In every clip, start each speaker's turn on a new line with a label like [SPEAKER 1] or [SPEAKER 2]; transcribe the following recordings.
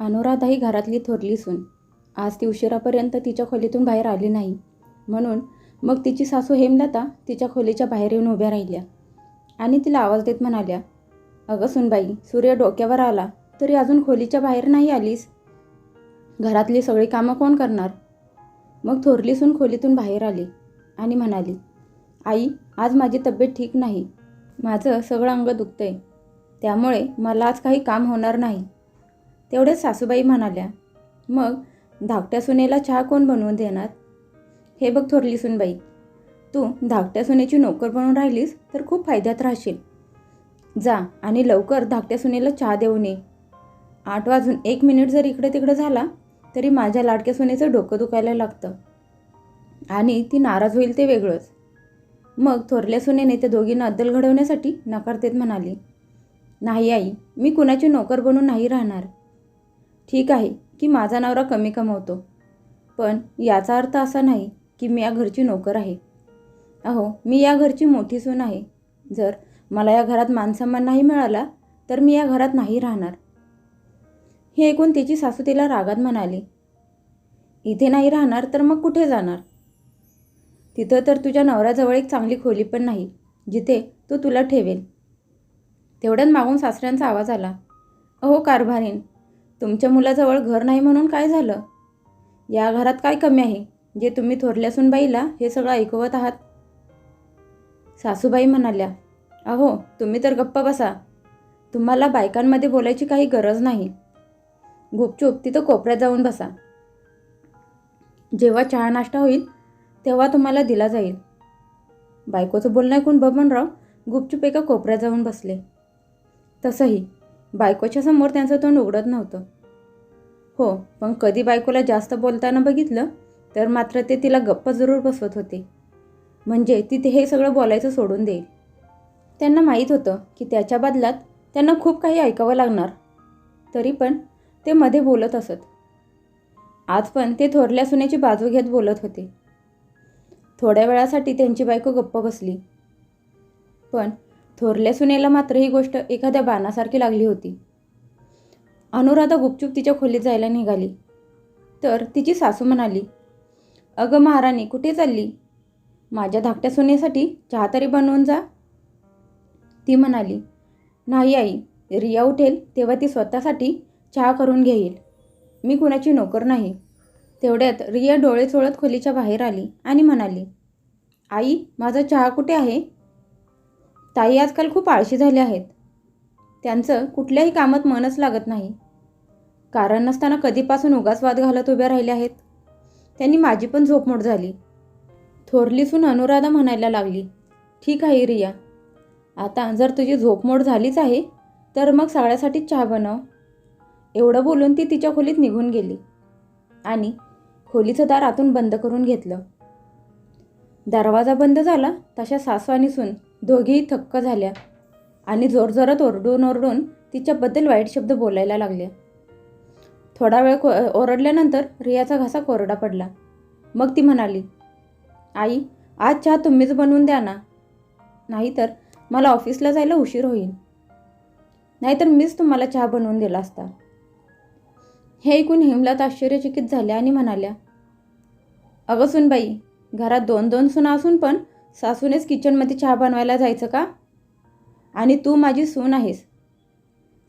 [SPEAKER 1] अनुराधा ही घरातली थोरली सून. आज ती उशिरापर्यंत तिच्या खोलीतून बाहेर आली नाही. म्हणून मग तिची सासू हेमलता तिच्या खोलीच्या बाहेर येऊन उभ्या राहिल्या. आणि तिला आवाज देत म्हणाल्या अगं सुनबाई सूर्य डोक्यावर आला. तरी अजून खोलीच्या बाहेर नाही आलीस? घरातली सगळी कामं कोण करणार? मग थोरली सून खोलीतून बाहेर आली आणि म्हणाली आई आज माझी तब्येत ठीक नाही. माझं सगळं अंग दुखतंय. त्यामुळे मला आज काही काम होणार नाही. तेवढ्यात सासूबाई म्हणाल्या मग धाकट्या सुनेला चहा कोण बनवून देणार? हे बघ थोरली सुनबाई तू धाकट्या सुनेची नोकर बनून राहिलीस तर खूप फायद्यात राहशील. जा आणि लवकर धाकट्या सुनेला चहा देऊन ये. आठ वाजून एक मिनिट जर इकडे तिकडे झाला तरी माझ्या लाडक्या सुनेचं डोकं दुखायला लागतं. आणि ती नाराज होईल ते वेगळंच. मग थोरल्या सुनेने त्या दोघींना अद्दल घडवण्यासाठी नकार देत म्हणाली नाही आई मी कुणाची नोकर बनून नाही राहणार. ठीक आहे की माझा नवरा कमी कमवतो. पण याचा अर्थ असा नाही की मी या घरची नोकर आहे. अहो मी या घरची मोठी सून आहे. जर मला या घरात मानसन्मान नाही मिळाला तर मी या घरात नाही राहणार. हे ऐकून तिची सासू तिला रागात म्हणाली. इथे नाही राहणार तर मग कुठे जाणार? तिथं तर तुझ्या नवऱ्याजवळ एक चांगली खोली पण नाही जिथे तो तुला ठेवेल. तेवढ्यात मागून सासऱ्यांचा आवाज आला. अहो कारभारीन तुमच्या मुलाजवळ घर नाही म्हणून काय झालं? या घरात काय कमी आहे? जे तुम्ही थोरल्या सुनबाईला हे सगळं ऐकवत आहात? सासूबाई म्हणाल्या अहो तुम्ही तर गप्प बसा. तुम्हाला बायकांमध्ये बोलायची काही गरज नाही. गुपचूप तिथं कोपऱ्यात जाऊन बसा. जेव्हा चहा नाश्ता होईल तेव्हा तुम्हाला दिला जाईल. बायकोचं बोलणं ऐकून बबनराव गुपचूप एका कोपऱ्यात जाऊन बसले. तसंही बायकोच्या समोर त्यांचं तोंड उघडत नव्हतं. हो पण कधी बायकोला जास्त बोलताना बघितलं तर मात्र ते तिला गप्प जरूर बसवत होते. म्हणजे तिथे हे सगळं बोलायचं सोडून देईल. त्यांना माहीत होतं की त्याच्या बदल्यात त्यांना खूप काही ऐकावं लागणार. तरी पण ते मध्ये बोलत असत. आज पण ते थोरल्या सुनेची बाजू घेत बोलत होते. थोड्या वेळासाठी त्यांची बायको गप्प बसली. पण थोरल्या सुनेला मात्र ही गोष्ट एखाद्या बाणासारखी लागली होती. अनुराधा गुपचूप तिच्या खोलीत जायला निघाली. तर तिची सासू म्हणाली अगं महाराणी कुठे चालली? माझ्या धाकट्या सुनेसाठी चहा तरी बनवून जा. ती म्हणाली नाही आई रिया उठेल तेव्हा ती स्वतःसाठी चहा करून घेईल. मी कुणाची नोकर नाही. तेवढ्यात रिया डोळे चोळत खोलीच्या बाहेर आली आणि म्हणाली आई माझा चहा कुठे आहे? ताई आजकाल खूप आळशी झाले आहेत. त्यांचं कुठल्याही कामात मनच लागत नाही. कारण नसताना कधीपासून उगाच वाद घालत उभ्या राहिल्या आहेत. त्यांनी माझी पण झोपमोड झाली. थोरली सून अनुराधा म्हणायला लागली ठीक आहे रिया. आता जर तुझी झोपमोड झालीच आहे तर मग सगळ्यासाठी चहा बनव. एवढं बोलून ती तिच्या खोलीत निघून गेली आणि खोलीचं दार आतून बंद करून घेतलं. दरवाजा बंद झाला तशा सासू सून दोघीही थक्क झाल्या आणि जोरजोरात ओरडून ओरडून तिच्याबद्दल वाईट शब्द बोलायला लागले. थोडा वेळ को ओरडल्यानंतर रियाचा घासा कोरडा पडला. मग ती म्हणाली आई आज चहा तुम्हीच बनवून द्या ना. नाहीतर मला ऑफिसला जायला उशीर होईल. नाहीतर मीच तुम्हाला चहा बनवून दिला असता. हे ऐकून हेमलत आश्चर्यचकित झाल्या आणि म्हणाल्या अगं सुनबाई घरात दोन दोन सुना असून पण सासूनेच किचनमध्ये चहा बनवायला जायचं का? आणि तू माझी सून आहेस.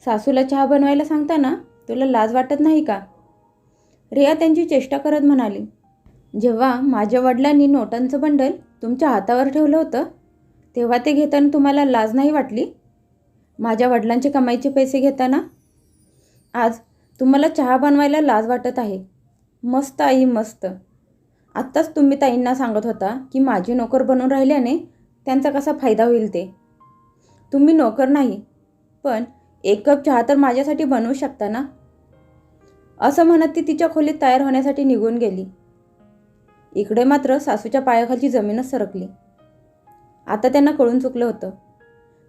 [SPEAKER 1] सासूला चहा बनवायला सांगताना तुला लाज वाटत नाही का? रिया त्यांची चेष्टा करत म्हणाली जेव्हा माझ्या वडिलांनी नोटांचं बंडल तुमच्या हातावर ठेवलं होतं तेव्हा ते घेताना तुम्हाला लाज नाही वाटली? माझ्या वडिलांचे कमाईचे पैसे घेताना? आज तुम्हाला चहा बनवायला लाज वाटत आहे. मस्त आई मस्त. आत्ताच तुम्ही ताईंना सांगत होता की माझी नोकर बनून राहिल्याने त्यांचा कसा फायदा होईल ते. तुम्ही नोकर नाही पण एक कप चहा तर माझ्यासाठी बनवू शकता ना? असं म्हणत ती तिच्या खोलीत तयार होण्यासाठी निघून गेली. इकडे मात्र सासूच्या पायाखालची जमीनच सरकली. आता त्यांना कळून चुकलं होतं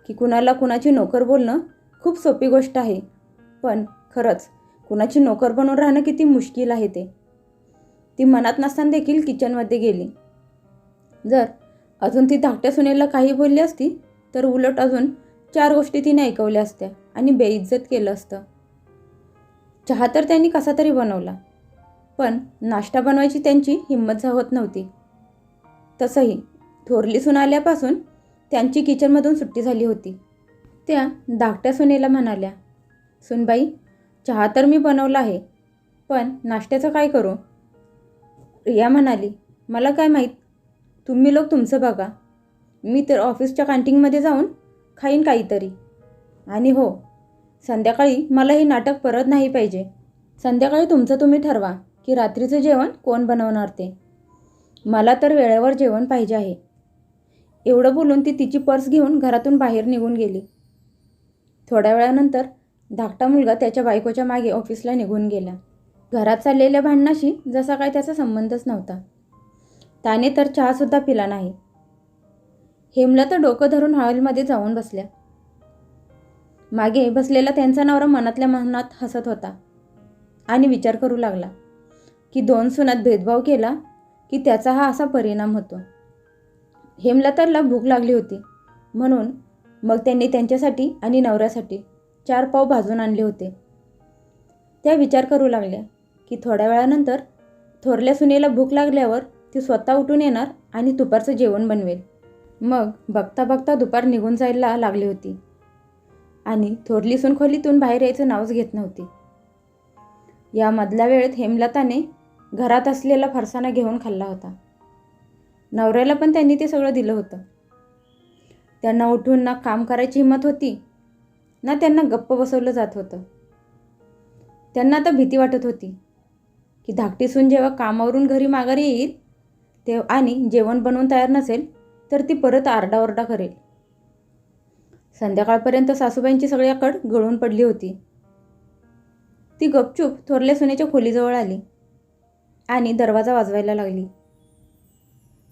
[SPEAKER 1] की कुणाला कुणाची नोकर बोलणं खूप सोपी गोष्ट आहे पण खरंच कुणाची नोकर बनून राहणं किती मुश्किल आहे ते. ती मनात नसताना देखील किचनमध्ये गेली. जर अजून ती धाकट्या सुनेला काही बोलली असती तर उलट अजून चार गोष्टी तिने ऐकवल्या असत्या आणि बेइज्जत केलं असतं. चहा तर त्यांनी कसा तरी बनवला पण नाश्ता बनवायची त्यांची हिंमत होत नव्हती. तसंही थोरली सून आल्यापासून त्यांची किचनमधून सुट्टी झाली होती. त्या धाकट्या सुनेला म्हणाल्या सुनबाई चहा तर मी बनवला आहे पण नाश्त्याचं काय करू? रिया म्हणाली मला काय माहीत? तुम्ही लोक तुमचं बघा. मी तर ऑफिसच्या कॅन्टीनमध्ये जाऊन खाईन काहीतरी. आणि हो संध्याकाळी मला हे नाटक परत नाही पाहिजे. संध्याकाळी तुमचं तुम्ही ठरवा की रात्रीचं जेवण कोण बनवणार ते. मला तर वेळेवर जेवण पाहिजे आहे. एवढं बोलून ती तिची पर्स घेऊन घरातून बाहेर निघून गेली. थोड्या वेळानंतर धाकटा मुलगा त्याच्या बायकोच्या मागे ऑफिसला निघून गेला. घरात चाललेल्या भांडणाशी जसा काय त्याचा संबंधच नव्हता. त्याने तर चहासुद्धा पिला नाही. हेमला तर डोकं धरून हॉलमध्ये जाऊन बसल्या. मागे बसलेला त्यांचा नवरा मनातल्या मनात हसत होता आणि विचार करू लागला की दोन सुनात भेदभाव केला की त्याचा हा असा परिणाम होतो. हेमला तरला भूक लागली होती. म्हणून मग त्यांनी त्यांच्यासाठी आणि नवऱ्यासाठी चार पाव भाजून आणले होते. त्या विचार करू लागल्या. की थोड्या वेळानंतर थोरल्या सुनेला भूक लागल्यावर ती स्वतः उठून येणार आणि दुपारचं जेवण बनवेल. मग बघता बघता दुपार निघून जायला लागली होती. आणि थोरली सून खोलीतून बाहेर यायचं नावच घेत नव्हती. या मधल्या वेळेत हेमलताने घरात असलेला फरसाणा घेऊन खाल्ला होता. नवऱ्याला पण त्यांनी ते सगळं दिलं होतं. त्यांना उठून ना काम करायची हिंमत होती ना त्यांना गप्प बसवलं जात होतं. त्यांना आता भीती वाटत होती. की धाकटी सून जेव्हा कामावरून घरी माघारी येईल तेव्हा आणि जेवण बनवून तयार नसेल तर ती परत आरडाओरडा करेल. संध्याकाळपर्यंत सासूबाईंची सगळी आकड गळून पडली होती. ती गपचूप थोरल्या सुनेच्या खोलीजवळ आली आणि दरवाजा वाजवायला लागली.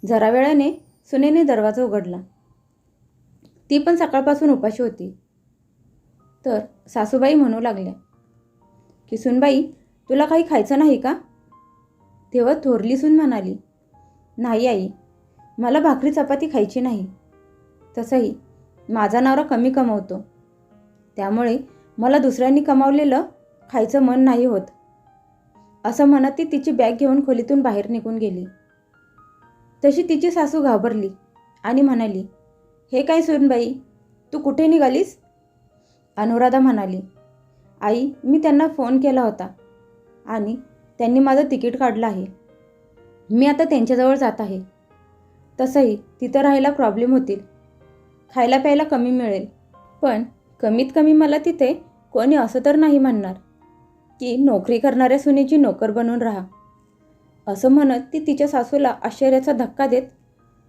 [SPEAKER 1] जरा वेळाने सुनेने दरवाजा उघडला. ती पण सकाळपासून उपाशी होती. तर सासूबाई म्हणू लागल्या की सुनबाई तुला काही खायचं नाही का? तेव्हा थोरली सून म्हणाली नाही आई मला भाकरी चपाती खायची नाही. तसंही माझा नवरा कमी कमवतो. त्यामुळे मला दुसऱ्यांनी कमावलेलं खायचं मन नाही होत. असं म्हणत ती तिची बॅग घेऊन खोलीतून बाहेर निघून गेली. तशी तिची सासू घाबरली आणि म्हणाली हे काय सुनबाई तू कुठे निघालीस? अनुराधा म्हणाली आई मी त्यांना फोन केला होता आणि त्यांनी माझं तिकीट काढलं आहे. मी आता त्यांच्याजवळ जात आहे. तसंही तिथं राहायला प्रॉब्लेम होतील. खायला प्यायला कमी मिळेल. पण कमीत कमी मला तिथे कोणी असं तर नाही म्हणणार की नोकरी करणाऱ्या सुनेची नोकर बनून राहा. असं म्हणत ती तिच्या सासूला आश्चर्याचा धक्का देत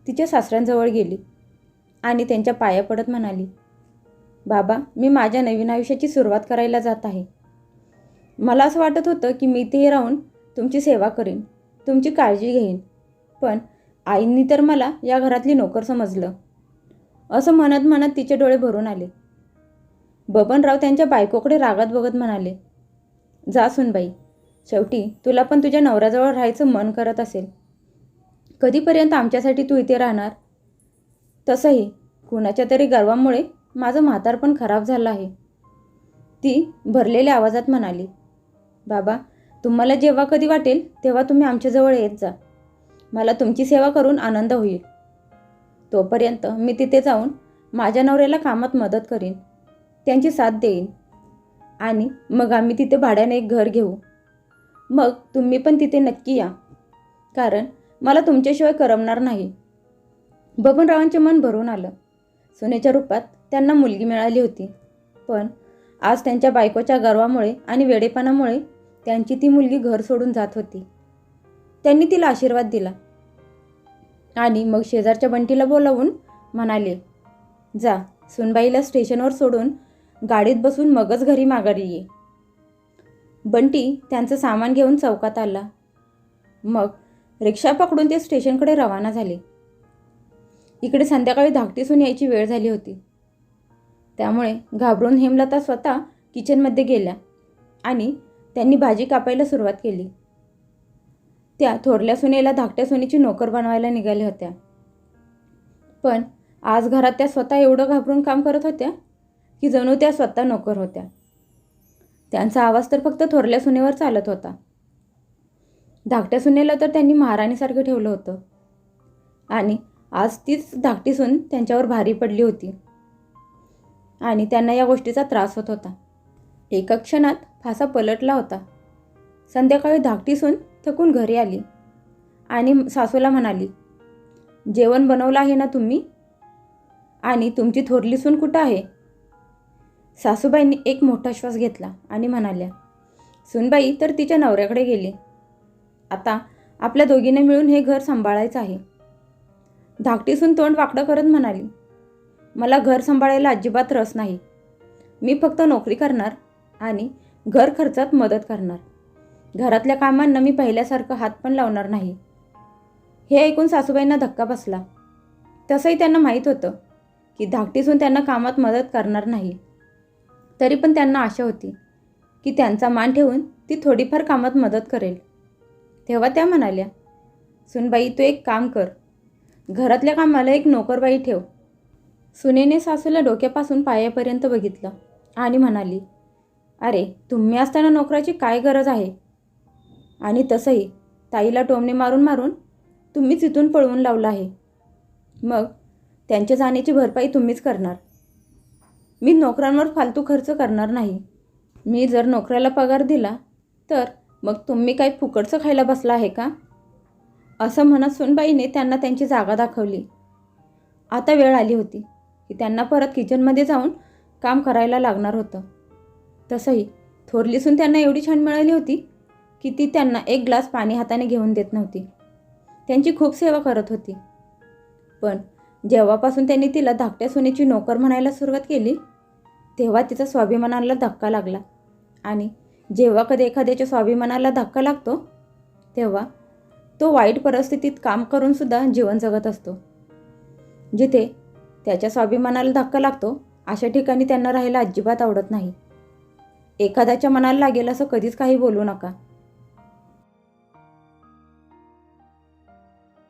[SPEAKER 1] तिच्या सासऱ्यांजवळ गेली आणि त्यांच्या पाया पडत म्हणाली बाबा मी माझ्या नवीन आयुष्याची सुरुवात करायला जात आहे. मला असं वाटत होतं की मी ते राहून तुमची सेवा करीन तुमची काळजी घेईन. पण आईंनी तर मला या घरातली नोकर समजलं. असं म्हणत म्हणत तिचे डोळे भरून आले. बबनराव त्यांच्या बायकोकडे रागात बघत म्हणाले जा सुनबाई शेवटी तुला पण तुझ्या नवऱ्याजवळ राहायचं मन करत असेल. कधीपर्यंत आमच्यासाठी तू इथे राहणार? तसंही कुणाच्या तरी गर्वामुळे माझं म्हातारपण खराब झालं आहे. ती भरलेल्या आवाजात म्हणाली बाबा तुम्हाला जेव्हा कधी वाटेल तेव्हा तुम्ही आमच्याजवळ येत जा. मला तुमची सेवा करून आनंद होईल. तोपर्यंत मी तिथे जाऊन माझ्या नवऱ्याला कामात मदत करीन. त्यांची साथ देईन. आणि मग आम्ही तिथे भाड्याने एक घर घेऊ. मग तुम्ही पण तिथे नक्की या. कारण मला तुमच्याशिवाय करमणार नाही. बबनरावांचे मन भरून आलं. सुनेच्या रूपात त्यांना मुलगी मिळाली होती. पण आज त्यांच्या बायकोच्या गर्वामुळे आणि वेडेपणामुळे त्यांची ती मुलगी घर सोडून जात होती. त्यांनी तिला आशीर्वाद दिला. आणि मग शेजारच्या बंटीला बोलावून म्हणाले जा सुनबाईला स्टेशनवर सोडून गाडीत बसून मगच घरी माघारी ये. बंटी त्यांचं सामान घेऊन चौकात आला. मग रिक्षा पकडून ते स्टेशनकडे रवाना झाले. इकडे संध्याकाळी धाकटीसून यायची वेळ झाली होती. त्यामुळे घाबरून हेमलता स्वतः किचनमध्ये गेल्या आणि त्यांनी भाजी कापायला सुरुवात केली. त्या थोरल्या सुनेला धाकट्या सुनेची नोकर बनवायला निघाल्या होत्या. पण आज घरात त्या स्वतः एवढं घाबरून काम करत होत्या की जणू त्या स्वतः नोकर होत्या. त्यांचा आवाज तर फक्त थोरल्या सुनेवर चालत होता. धाकट्या सुनेला तर त्यांनी महाराणीसारखं ठेवलं होतं. आणि आज तीच धाकटी सून त्यांच्यावर भारी पडली होती. आणि त्यांना या गोष्टीचा त्रास होत होता. एका क्षणात फासा पलटला होता. संध्याकाळी धाकटी सून थकून घरी आली आणि सासूला म्हणाली जेवण बनवलं आहे ना तुम्ही? आणि तुमची थोरली सून कुठं आहे? सासूबाईंनी एक मोठा श्वास घेतला आणि म्हणाल्या सूनबाई तर तिच्या नवऱ्याकडे गेली. आता आपल्या दोघींना मिळून हे घर सांभाळायचं आहे. धाकटीसून तोंड वाकडं करत म्हणाली मला घर सांभाळायला अजिबात रस नाही. मी फक्त नोकरी करणार आणि घर खर्चात मदत करणार. घरातल्या कामांना मी पहिल्यासारखं हात पण लावणार नाही. हे ऐकून सासूबाईंना धक्का बसला. तसंही त्यांना माहीत होतं की धाकटीसून त्यांना कामात मदत करणार नाही. तरी पण त्यांना आशा होती की त्यांचा मान ठेवून ती थोडीफार कामात मदत करेल. तेव्हा त्या म्हणाल्या सुनबाई तू एक काम कर. घरातल्या कामाला एक नोकरबाई ठेव. सुनेने सासूला डोक्यापासून पायापर्यंत बघितलं आणि म्हणाली अरे तुम्ही असताना नोकराची काय गरज आहे? आणि तसंही ताईला टोमणे मारून मारून तुम्हीच इथून पळवून लावलं आहे. मग त्यांच्या जाण्याची भरपाई तुम्हीच करणार. मी नोकरांवर फालतू खर्च करणार नाही. मी जर नोकऱ्याला पगार दिला तर मग तुम्ही काही फुकटचं खायला बसला आहे का? असं म्हणत सुनबाईने त्यांना त्यांची जागा दाखवली. आता वेळ आली होती की त्यांना परत किचनमध्ये जाऊन काम करायला लागणार होतं. तसंही थोरलीसून त्यांना एवढी छान मिळाली होती की ती त्यांना एक ग्लास पाणी हाताने घेऊन देत नव्हती. त्यांची खूप सेवा करत होती. पण जेव्हापासून त्यांनी तिला धाकट्या सुनेची नोकर म्हणायला सुरुवात केली तेव्हा तिचा स्वाभिमानाला धक्का लागला. आणि जेव्हा कधी एखाद्याच्या स्वाभिमानाला धक्का लागतो तेव्हा तो वाईट परिस्थितीत काम करूनसुद्धा जीवन जगत असतो. जिथे त्याच्या स्वाभिमानाला धक्का लागतो अशा ठिकाणी त्यांना राहायला अजिबात आवडत नाही. एखाद्याच्या मनाला लागेल असं कधीच काही बोलू नका.